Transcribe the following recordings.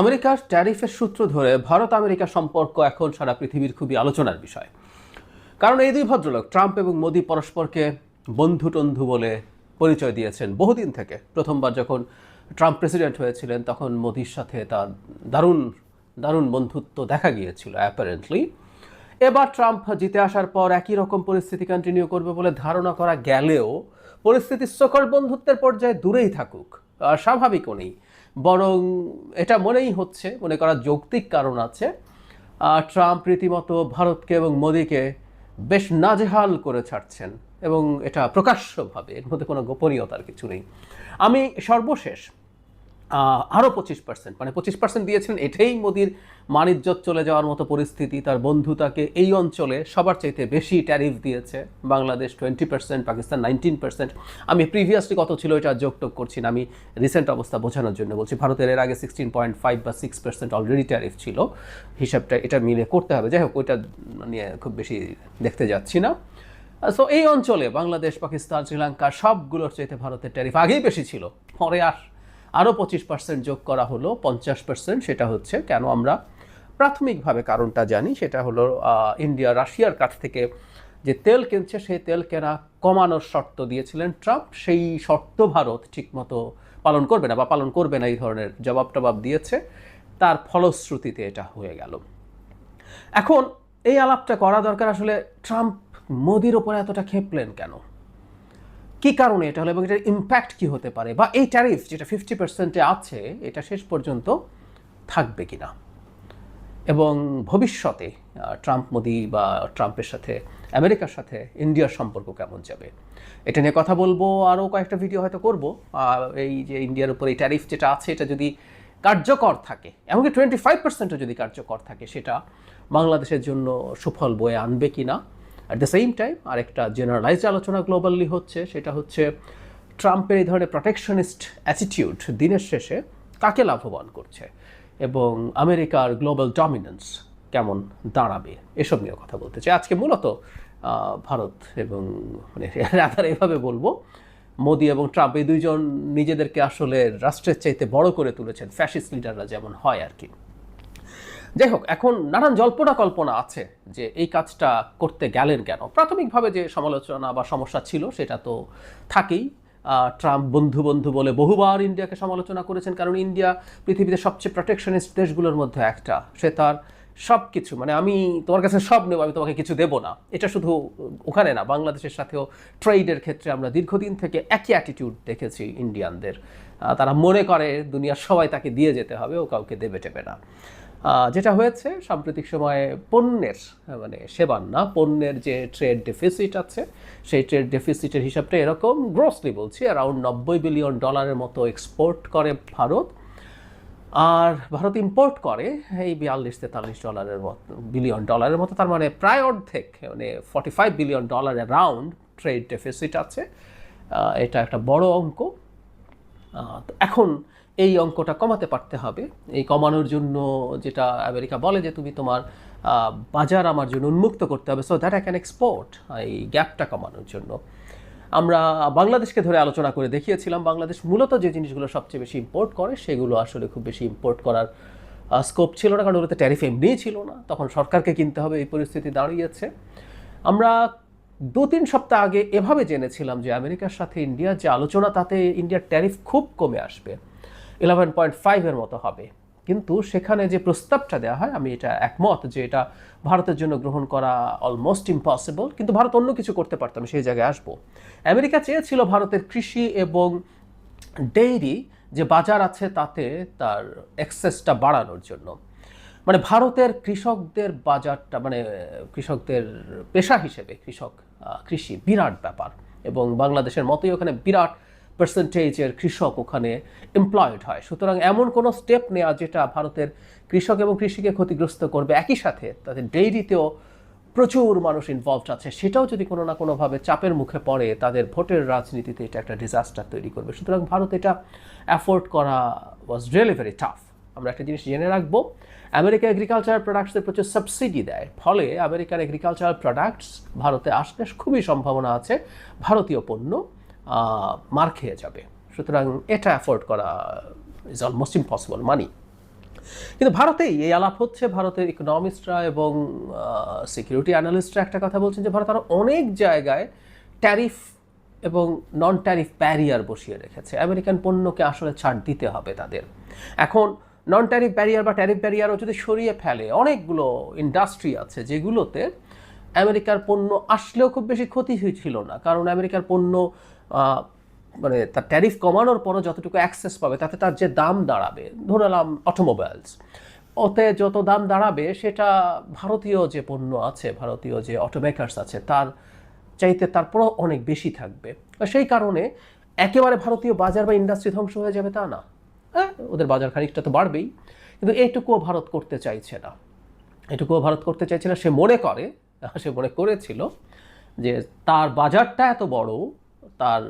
আমেরিকার ট্যারিফের সূত্র ধরে ভারত আমেরিকা সম্পর্ক এখন সারা পৃথিবীর খুবই আলোচনার বিষয়। কারণ এই দুই ভদ্রলোক, ট্রাম্প এবং মোদি পরস্পরকে বন্ধু টন্ধু বলে পরিচয় দিয়েছেন। বহুদিন থেকে প্রথমবার যখন ট্রাম্প প্রেসিডেন্ট হয়েছিলেন, তখন মোদির সাথে তার দারুণ দারুণ বন্ধুত্ব দেখা গিয়েছিল অ্যাপারেন্টলি এবার ট্রাম্প জিতে আসার পর একই রকম পরিস্থিতি কন্টিনিউ করবে বলে ধারণা করা গেলেও পরিস্থিতি সকল বন্ধুত্বের পর্যায়ে দূরেই থাকুক স্বাভাবিকও নেই। বরং এটা মনেই হচ্ছে, মনে করার যৌক্তিক কারণ আছে ট্রাম্প রীতিমতো ভারতকে এবং মোদিকে বেশ নাজেহাল করে ছাড়ছেন এবং এটা প্রকাশ্যভাবে, এর মধ্যে কোনো গোপনীয়তার কিছু নেই। আমি সর্বশেষ আরও পঁচিশ পার্সেন্ট মানে পঁচিশ পার্সেন্ট দিয়েছেন, এটাই মোদির মানিজ্যত চলে যাওয়ার মতো পরিস্থিতি। তার বন্ধু তাকে এই অঞ্চলে সবার চাইতে বেশি ট্যারিফ দিয়েছে। Bangladesh twenty percent Pakistan nineteen percent আমি প্রিভিয়াসলি কত ছিল এটা যোগটোগ করছি না, আমি রিসেন্ট অবস্থা বোঝানোর জন্য বলছি। ভারতের এর আগে সিক্সটিন পয়েন্ট ফাইভ বা সিক্স পার্সেন্ট অলরেডি ট্যারিফ ছিল। হিসাবটা এটা মিলে করতে হবে। যাই হোক, ওইটা নিয়ে খুব বেশি দেখতে যাচ্ছি না। সো এই অঞ্চলে বাংলাদেশ, পাকিস্তান, শ্রীলঙ্কা সবগুলোর চাইতে ভারতের ট্যারিফ আগেই বেশি ছিল। পরে আর আরও পঁচিশ পার্সেন্ট যোগ করা হলো, পঞ্চাশ পার্সেন্ট সেটা হচ্ছে কেন আমরা প্রাথমিকভাবে কারণটা জানি, সেটা হলো ইন্ডিয়া, রাশিয়ার কাছ থেকে যে তেল কিনছে, সেই তেল কেনা কমানোর শর্ত দিয়েছিলেন ট্রাম্প, সেই শর্ত ভারত ঠিকমতো পালন করবে না বা পালন করবে না এই ধরনের জবাব টবাব দিয়েছে, তার ফলশ্রুতিতে এটা হয়ে গেল। এখন এই আলাপটা করা দরকার, আসলে ট্রাম্প মোদির ওপরে এতটা খেপলেন কেন? কি কারণে এটা হলো এবং এটার ইম্প্যাক্ট কি হতে পারে? বা এই ট্যারিফ যেটা ফিফটি পার্সেন্টে আছে, এটা শেষ পর্যন্ত থাকবে কিনা? এবং ভবিষ্যতে ট্রাম্প মোদি বা ট্রাম্পের সাথে, আমেরিকার সাথে ইন্ডিয়ার সম্পর্ক কেমন যাবে? এটা নিয়ে কথা বলব, আরও কয়েকটা ভিডিও হয়তো করব। এই যে ইন্ডিয়ার উপর এই ট্যারিফ যেটা আছে, এটা যদি কার্যকর থাকে, এমনকি টোয়েন্টি ফাইভ পার্সেন্টও যদি কার্যকর থাকে, সেটা বাংলাদেশের জন্য সুফল বয়ে আনবে কি না অ্যাট দ্য সেম টাইম আরেকটা জেনারেলাইজড আলোচনা গ্লোবালি হচ্ছে, সেটা হচ্ছে ট্রাম্পের এই ধরনের প্রোটেকশনিস্ট অ্যাটিটিউড দিনের শেষে কাকে লাভবান করছে? এবং আমেরিকার গ্লোবাল ডমিনেন্স কেমন দাঁড়াবে? এসব নিয়ে কথা বলতে চাই। আজকে মূলত ভারত এবং মানে রাতার এভাবে বলব, মোদি এবং ট্রাম্প এই দুইজন নিজেদেরকে আসলে রাষ্ট্রের চাইতে বড় করে তুলেছেন ফ্যাসিস্ট লিডাররা যেমন হয় আর কি। যাই হোক, এখন নানান জল্পনা কল্পনা আছে যে এই কাজটা করতে গেলেন কেন? প্রাথমিকভাবে যে সমালোচনা বা সমস্যা ছিল সেটা তো থাকেই। ট্রাম্প বন্ধু বন্ধু বলে বহুবার ইন্ডিয়াকে সমালোচনা করেছেন, কারণ ইন্ডিয়া পৃথিবীতে সবচেয়ে প্রোটেকশনিস্ট দেশগুলোর মধ্যে একটা। সে তার সব কিছু মানে আমি তোমার কাছে সব নেব, আমি তোমাকে কিছু দেবো না। এটা শুধু ওখানে না, বাংলাদেশের সাথেও ট্রেডের ক্ষেত্রে আমরা দীর্ঘদিন থেকে একই অ্যাটিটিউড দেখেছি ইন্ডিয়ানদের। তারা মনে করে দুনিয়ার সবাই তাকে দিয়ে যেতে হবে, ও কাউকে দেবে টেবে না। যেটা হয়েছে, সাম্প্রতিক সময়ে পণ্যের মানে সেবার না, পণ্যের যে ট্রেড ডেফিসিট আছে, সেই ট্রেড ডেফিসিটের হিসাবটা এরকম গ্রসলি বলছি অ্যারাউন্ড নব্বই বিলিয়ন ডলারের মতো এক্সপোর্ট করে ভারত। আর ভারত ইম্পোর্ট করে এই বিয়াল্লিশ তেতাল্লিশ ডলারের মতো বিলিয়ন ডলারের মতো, তার মানে প্রায় অর্ধেক মানে forty five billion dollar around trade deficit আছে এটা একটা বড় অঙ্ক। এখন এই অঙ্কটা কমাতে পারতে হবে। এই কমানোর জন্য যেটা আমেরিকা বলে যে তুমি তোমার বাজার আমার জন্য উন্মুক্ত করতে হবে so that I can export এই গ্যাপটা কমানোর জন্য। আমরা বাংলাদেশকে ধরে আলোচনা করে দেখিয়েছিলাম, বাংলাদেশ মূলত যে জিনিসগুলো সবচেয়ে বেশি ইম্পোর্ট করে, সেগুলো আসলে খুব বেশি ইম্পোর্ট করার স্কোপ ছিল না, কারণ ওগুলোতে ট্যারিফ এমনিই ছিল না। তখন সরকারকে কিনতে হবে, এই পরিস্থিতি দাঁড়িয়েছে। আমরা দু তিন সপ্তাহ আগে এভাবে জেনেছিলাম যে আমেরিকার সাথে ইন্ডিয়ার যে আলোচনা, তাতে ইন্ডিয়ার ট্যারিফ খুব কমে আসবে। ইলেভেন পয়েন্ট ফাইভের মতো হবে। কিন্তু সেখানে যে প্রস্তাবটা দেওয়া হয়, আমি এটা একমত যে এটা ভারতের জন্য গ্রহণ করা অলমোস্ট ইম্পসিবল কিন্তু ভারত অন্য কিছু করতে পারতাম সেই জায়গায় আসব। আমেরিকা চেয়েছিল ভারতের কৃষি এবং ডেইরি যে বাজার আছে তাতে তার অ্যাক্সেসটা বাড়ানোর জন্য। মানে ভারতের কৃষকদের বাজারটা মানে কৃষকদের পেশা হিসেবে, কৃষক কৃষি বিরাট ব্যাপার। এবং বাংলাদেশের মতোই ওখানে বিরাট পার্সেন্টেজের কৃষক ওখানে এমপ্লয়েড হয়। সুতরাং এমন কোনো স্টেপ নেওয়া যেটা ভারতের কৃষক এবং কৃষিকে ক্ষতিগ্রস্ত করবে, একই সাথে তাদের ডেইরিতেও প্রচুর মানুষ ইনভলভড আছে। সেটাও যদি কোনো না কোনোভাবে চাপের মুখে পড়ে, তাদের ভোটের রাজনীতিতে এটা একটা ডিজাস্টার তৈরি করবে। সুতরাং ভারত এটা অ্যাফোর্ড করা ওয়াজ রিয়েলি ভেরি টাফ আমরা একটা জিনিস জেনে রাখব আমেরিকা এগ্রিকালচার প্রোডাক্টসের প্রচুর সাবসিডি দেয়। ফলে আমেরিকার এগ্রিকালচারাল প্রোডাক্টস ভারতে আসতে খুবই সম্ভাবনা আছে। ভারতীয় পণ্য মার খেয়ে যাবে। সুতরাং এটা অ্যাফোর্ড করা ইজ অলমোস্ট ইম্পসিবল মানি কিন্তু ভারতেই এই আলাপ হচ্ছে, ভারতের ইকোনমিস্টরা এবং সিকিউরিটি অ্যানালিস্টরা একটা কথা বলছেন যে ভারত আরও অনেক জায়গায় ট্যারিফ এবং নন ট্যারিফ ব্যারিয়ার বসিয়ে রেখেছে। আমেরিকান পণ্যকে আসলে ছাড় দিতে হবে তাদের। এখন নন ট্যারিফ ব্যারিয়ার বা ট্যারিফ ব্যারিয়ারও যদি সরিয়ে ফেলে, অনেকগুলো ইন্ডাস্ট্রি আছে যেগুলোতে আমেরিকার পণ্য আসলেও খুব বেশি ক্ষতি হয়েছিল না। কারণ আমেরিকার পণ্য মানে তার ট্যারিফ কমানোর পরও যতটুকু অ্যাক্সেস পাবে, তাতে তার যে দাম দাঁড়াবে, ধরে নিলাম অটোমোবাইলস ওতে যত দাম দাঁড়াবে, সেটা ভারতীয় যে পণ্য আছে, ভারতীয় যে অটোমেকার্স আছে, তার চাইতে তারপরও অনেক বেশি থাকবে। সেই কারণে একেবারে ভারতীয় বাজার বা ইন্ডাস্ট্রি ধ্বংস হয়ে যাবে তা না। হ্যাঁ ওদের বাজার খানিকটা তো বাড়বেই, কিন্তু এইটুকুও ভারত করতে চাইছে না। এটুকুও ভারত করতে চাইছে না, সে মনে করে, সে মনে করেছিল যে তার বাজারটা এত বড় তার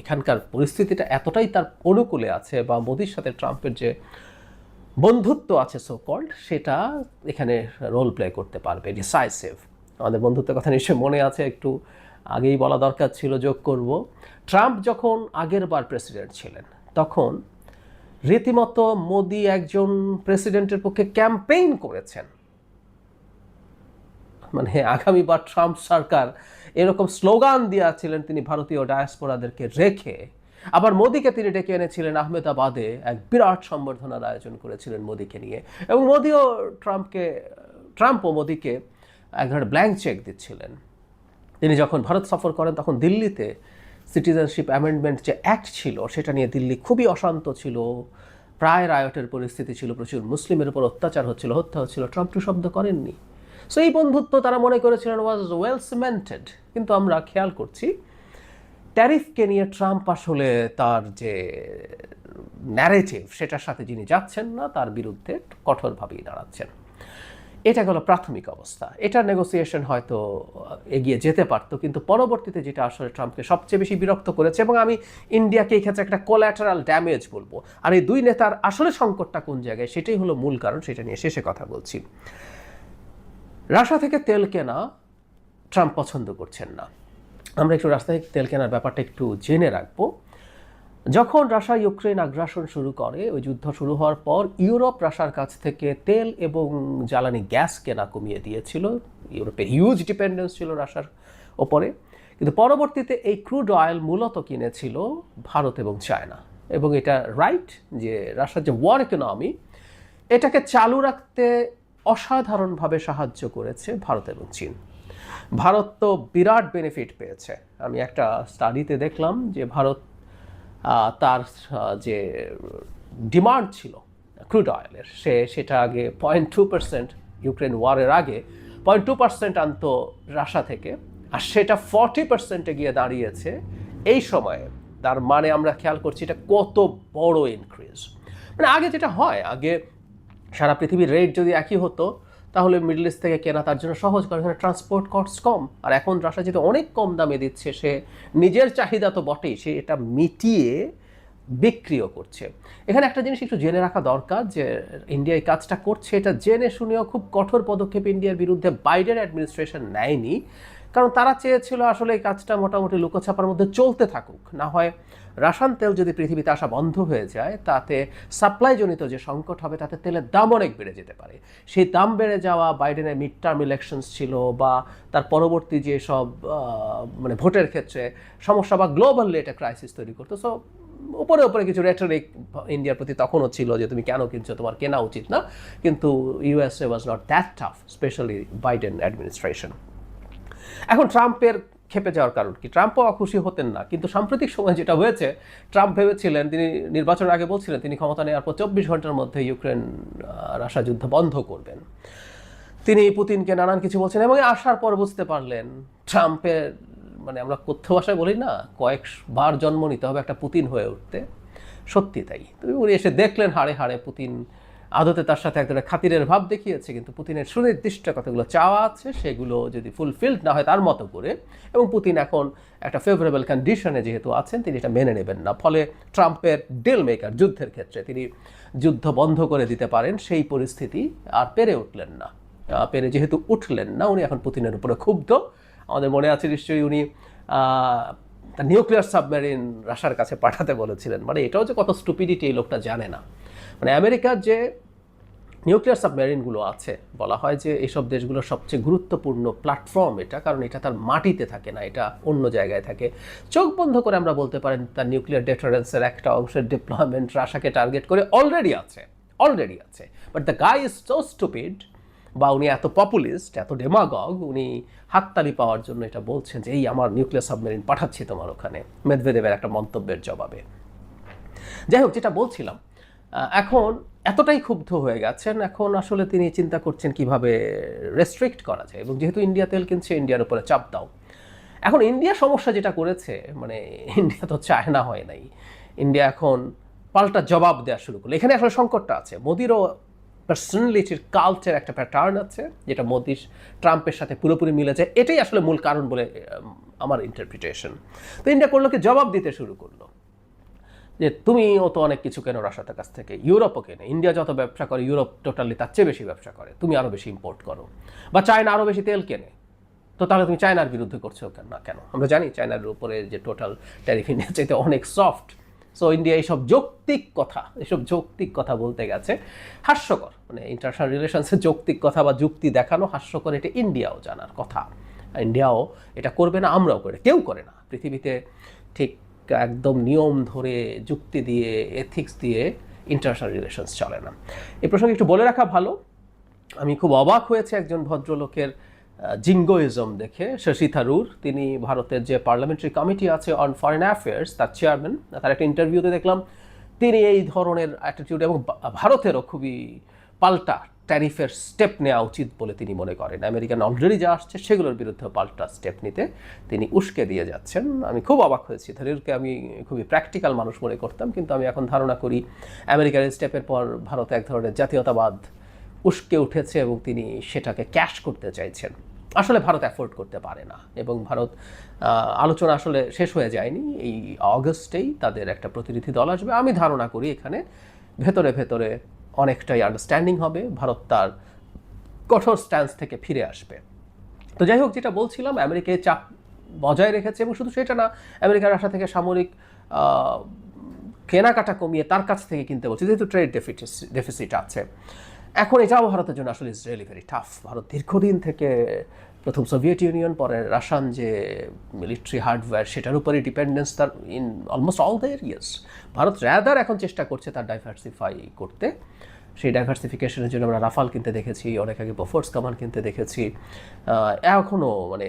এখানকার পরিস্থিতিটা এতটাই তার অনুকূলে আছে বা মোদির সাথে ট্রাম্পের যে বন্ধুত্ব আছে সো কল্ড সেটা এখানে রোল প্লে করতে পারবে ডিসাইসিভ আমাদের বন্ধুত্বের কথা নিশ্চয়ই মনে আছে, একটু আগেই বলা দরকার ছিল যোগ করব। ট্রাম্প যখন আগের বার প্রেসিডেন্ট ছিলেন, তখন রীতিমতো মোদি একজন প্রেসিডেন্টের পক্ষে ক্যাম্পেইন করেছেন। মানে আগামীবার ট্রাম্প সরকার এরকম স্লোগান দিয়েছিলেন তিনি ভারতীয় ডায়াসপোরাদেরকে রেখে। আবার মোদিকে তিনি ডেকে এনেছিলেন আহমেদাবাদে এক বিরাট সম্বর্ধনার আয়োজন করেছিলেন মোদিকে নিয়ে। এবং মোদিও ট্রাম্পকে, ট্রাম্পও মোদিকে এক ধরনের ব্ল্যাঙ্ক চেক দিচ্ছিলেন। তিনি যখন ভারত সফর করেন, তখন দিল্লিতে সিটিজেনশিপ অ্যামেন্ডমেন্ট যে অ্যাক্ট ছিল, সেটা নিয়ে দিল্লি খুবই অশান্ত ছিল। প্রায় রায়টের পরিস্থিতি ছিল প্রচুর। মুসলিমের উপর অত্যাচার হচ্ছিল, হত্যা হচ্ছিল। ট্রাম্প টু শব্দ করেননি? সো এই বন্ধুত্ব তারা মনে করেছিলেন ওয়াজ ওয়েল সিমেন্টেড কিন্তু আমরা খেয়াল করছি ট্যারিফকে নিয়ে ট্রাম্প আসলে তার যে ন্যারেটিভ সেটার সাথে যিনি যাচ্ছেন না, তার বিরুদ্ধে কঠোরভাবেই দাঁড়াচ্ছেন। এটা গেল প্রাথমিক অবস্থা। এটার নেগোসিয়েশন হয়তো এগিয়ে যেতে পারতো, কিন্তু পরবর্তীতে যেটা আসলে ট্রাম্পকে সবচেয়ে বেশি বিরক্ত করেছে, এবং আমি ইন্ডিয়াকে এই ক্ষেত্রে একটা কোল্যাটারাল ড্যামেজ বলব। আর এই দুই নেতার আসলে সংকটটা কোন জায়গায়, সেটাই হলো মূল কারণ, সেটা নিয়ে শেষে কথা বলছি। রাশিয়া থেকে তেল কেনা ট্রাম্প পছন্দ করছেন না। আমরা একটু রাস্তা থেকে তেল কেনার ব্যাপারটা একটু জেনে রাখব। যখন রাশিয়া ইউক্রেন আগ্রাসন শুরু করে, ওই যুদ্ধ শুরু হওয়ার পর ইউরোপ রাশিয়ার কাছ থেকে তেল এবং জ্বালানি গ্যাস কেনা কমিয়ে দিয়েছিল। ইউরোপের হিউজ ডিপেন্ডেন্স ছিল রাশিয়ার ওপরে। কিন্তু পরবর্তীতে এই ক্রুড অয়েল মূলত কিনেছিল ভারত এবং চায়না। এবং এটা রাইট যে রাশিয়ার যে ওয়ার ইকোনমি এটাকে চালু রাখতে অসাধারণভাবে সাহায্য করেছে ভারত এবং চীন। ভারত তো বিরাট বেনিফিট পেয়েছে। আমি একটা স্টাডিতে দেখলাম যে ভারত তার যে ডিমান্ড ছিল ক্রুড অয়েলের সে, সেটা আগে পয়েন্ট টু পার্সেন্ট ইউক্রেন ওয়ারের আগে পয়েন্ট টু পার্সেন্ট আনতো রাশিয়া থেকে, আর সেটা ফর্টি পার্সেন্টে গিয়ে দাঁড়িয়েছে। এই সময়ে তার মানে আমরা খেয়াল করছি এটা কত বড় ইনক্রিজ মানে আগে যেটা হয়, আগে সারা পৃথিবীর রেট যদি একই হতো, তাহলে মিডল ইস্ট থেকে কেনা তার জন্য সহজ কারণ এখানে ট্রান্সপোর্ট কস্ট কম। আর এখন রাশিয়া যেহেতু অনেক কম দামে দিচ্ছে, সে নিজের চাহিদা তো বটেই, সে এটা মিটিয়ে বিক্রিও করছে। এখানে একটা জিনিস একটু জেনে রাখা দরকার যে ইন্ডিয়া এই কাজটা করছে, এটা জেনে শুনেও খুব কঠোর পদক্ষেপ ইন্ডিয়ার বিরুদ্ধে বাইডেন অ্যাডমিনিস্ট্রেশন নেয়নি। কারণ তারা চেয়েছিল আসলে এই কাজটা মোটামুটি লুকোছাপার মধ্যে চলতে থাকুক। না হয় রাসায়ন তেল যদি পৃথিবীতে আসা বন্ধ হয়ে যায়, তাতে সাপ্লাইজনিত যে সংকট হবে, তাতে তেলের দাম অনেক বেড়ে যেতে পারে। সেই দাম বেড়ে যাওয়া বাইডেনের মিড টার্ম ইলেকশনস ছিল বা তার পরবর্তী যে সব মানে ভোটের ক্ষেত্রে সমস্যা বা গ্লোবালি এটা ক্রাইসিস তৈরি করতো। সো উপরে উপরে কিছু রেটরিক ইন্ডিয়ার প্রতি তখনও ছিল যে তুমি কেন কিনছো, তোমার কেনা উচিত না। কিন্তু USA was not that tough specially Biden administration এখন ট্রাম্পের খেপে যাওয়ার কারণ কি? ট্রাম্পও অখুশি হতেন না। কিন্তু সাম্প্রতিক সময় যেটা হয়েছে, ট্রাম্প ভেবেছিলেন, তিনি নির্বাচনের আগে বলছিলেন, তিনি ক্ষমতা নেওয়ার পর চব্বিশ ঘণ্টার মধ্যে ইউক্রেন রাশিয়া যুদ্ধ বন্ধ করবেন। তিনি পুতিনকে নানান কিছু বলছেন এবং আসার পর বুঝতে পারলেন, ট্রাম্পের মানে আমরা কথ্য ভাষায় বলি না, কয়েকবার জন্ম নিতে হবে একটা পুতিন হয়ে উঠতে। সত্যি তাই। উনি এসে দেখলেন, হাড়ে হাড়ে পুতিন আদতে তার সাথে এক ধরনের খাতিরের ভাব দেখিয়েছে, কিন্তু পুতিনের সুনির্দিষ্ট কতগুলো চাওয়া আছে, সেগুলো যদি ফুলফিলড না হয় তার মতো করে। এবং পুতিন এখন একটা ফেভারেবল কন্ডিশনে যেহেতু আছেন, তিনি এটা মেনে নেবেন না। ফলে ট্রাম্পের ডিল মেকার যুদ্ধের ক্ষেত্রে তিনি যুদ্ধ বন্ধ করে দিতে পারেন, সেই পরিস্থিতি আর পেরে উঠলেন না। পেরে যেহেতু উঠলেন না, উনি এখন পুতিনের উপরে ক্ষুব্ধ। আমাদের মনে আছে নিশ্চয়ই উনি নিউক্লিয়ার সাবমেরিন রাশার কাছে পাঠাতে বলেছিলেন। মানে এটাও যে কত স্টুপিডিটি এই লোকটা জানে না। মানে আমেরিকার যে নিউক্লিয়ার সাবমেরিনগুলো আছে, বলা হয় যে এইসব দেশগুলোর সবচেয়ে গুরুত্বপূর্ণ প্ল্যাটফর্ম এটা, কারণ এটা তার মাটিতে থাকে না, এটা অন্য জায়গায় থাকে। চোখ বন্ধ করে আমরা বলতে পারেন তার নিউক্লিয়ার ডেটারেন্সের একটা অংশের ডিপ্লয়মেন্ট রাশাকে টার্গেট করে অলরেডি আছে অলরেডি আছে। But the guy is so stupid বা উনি এত পপুলিস্ট এত ডেমাগগ উনি হাততালি পাওয়ার জন্য এটা বলছেন যে, এই আমার নিউক্লিয়ার সাবমেরিন পাঠাচ্ছি তোমার ওখানে। মেদভেদেবের একটা মন্তব্যের জবাবে। যাই হোক, যেটা বলছিলাম এখন এতটাই ক্ষুব্ধ হয়ে গেছেন, এখন আসলে তিনি চিন্তা করছেন কীভাবে রেস্ট্রিক্ট করা যায়। এবং যেহেতু ইন্ডিয়া তেল কিনছে ইন্ডিয়ার উপরে চাপ দাও। এখন ইন্ডিয়া সমস্যা যেটা করেছে মানে ইন্ডিয়া তো চায়না হয় নাই। ইন্ডিয়া এখন পাল্টা জবাব দেওয়া শুরু করল। এখানে আসলে সংকটটা আছে। মোদিরও পার্সোনালিটির কালচার একটা প্যাটার্ন আছে, যেটা মোদি ট্রাম্পের সাথে পুরোপুরি মিলে যায়। এটাই আসলে মূল কারণ বলে আমার ইন্টারপ্রিটেশন তো ইন্ডিয়া করল কি? জবাব দিতে শুরু করল। যে তুমিও তো অনেক কিছু কেনো রাশাতের কাছ থেকে। ইউরোপও কেনে। ইন্ডিয়া যত ব্যবসা করে, ইউরোপ টোটালি তার চেয়ে বেশি ব্যবসা করে। তুমি আরও বেশি ইম্পোর্ট করো। বা চায়না আরও বেশি তেল কেনে। তো তাহলে তুমি চায়নার বিরুদ্ধে করছ কেন না কেন? আমরা জানি চায়নার উপরে যে টোটাল ট্যারিফ ইন্ডিয়া চাইতে অনেক সফট সো ইন্ডিয়া এইসব যৌক্তিক কথা, এসব যৌক্তিক কথা বলতে গেছে। হাস্যকর। মানে ইন্টারন্যাশনাল রিলেশনসে যৌক্তিক কথা বা যুক্তি দেখানো হাস্যকর, এটা ইন্ডিয়াও জানার কথা। ইন্ডিয়াও এটা করবে না, আমরাও করে। কেউ করে না। পৃথিবীতে ঠিক একদম নিয়ম ধরে, যুক্তি দিয়ে এথিক্স দিয়ে ইন্টারন্যাশনাল রিলেশনস চলে না। এই প্রসঙ্গে একটু বলে রাখা ভালো। আমি খুব অবাক হয়েছে একজন ভদ্রলোকের জিঙ্গোইজম দেখে। শশী থারুর, তিনি ভারতের যে পার্লামেন্টারি কমিটি আছে অন ফরেন অ্যাফেয়ার্স তার চেয়ারম্যান তার একটা ইন্টারভিউতে দেখলাম, তিনি এই ধরনের অ্যাটিটিউড এবং ভারতেরও খুবই পাল্টা ট্যারিফের স্টেপ নেওয়া উচিত বলে তিনি মনে করেন। আমেরিকান অলরেডি যা আসছে সেগুলোর বিরুদ্ধে পাল্টা স্টেপ নিতে তিনি উস্কে দিয়ে যাচ্ছেন। আমি খুব অবাক হয়েছি। থারুরকে আমি খুবই প্র্যাকটিক্যাল মানুষ মনে করতাম, কিন্তু আমি এখন ধারণা করি আমেরিকার স্টেপের পর ভারত এক ধরনের জাতীয়তাবাদ উস্কে উঠেছে এবং তিনি সেটাকে ক্যাশ করতে চাইছেন। আসলে ভারত অ্যাফোর্ড করতে পারে না এবং ভারত আলোচনা আসলে শেষ হয়ে যায়নি। এই অগস্টেই তাদের একটা প্রতিনিধি দল আসবে। আমি ধারণা করি এখানে ভেতরে ভেতরে অনেকটাই আন্ডারস্ট্যান্ডিং হবে, ভারত তার কঠোর স্ট্যান্স থেকে ফিরে আসবে। তো যাই হোক, যেটা বলছিলাম আমেরিকায় চাপ বজায় রেখেছে এবং শুধু সেটা না আমেরিকার আশা থেকে সামরিক কেনাকাটা কমিয়ে তার কাছ থেকে কিনতে বলছে, যেহেতু ট্রেড ডেফিসিট ডেফিসিট আছে। এখন এটাও ভারতের জন্য আসলে is really very tough Bharat দীর্ঘদিন থেকে প্রথম সোভিয়েত ইউনিয়ন, পরে রাশান যে মিলিটারি হার্ডওয়্যার, সেটার উপরেই ডিপেন্ডেন্স তার in almost all the areas Bharat rather এখন চেষ্টা করছে তার ডাইভার্সিফাই করতে। সেই ডাইভার্সিফিকেশনের জন্য আমরা রাফাল কিনতে দেখেছি, অনেক আগে বফোর্স কামান কিনতে দেখেছি। এখনও মানে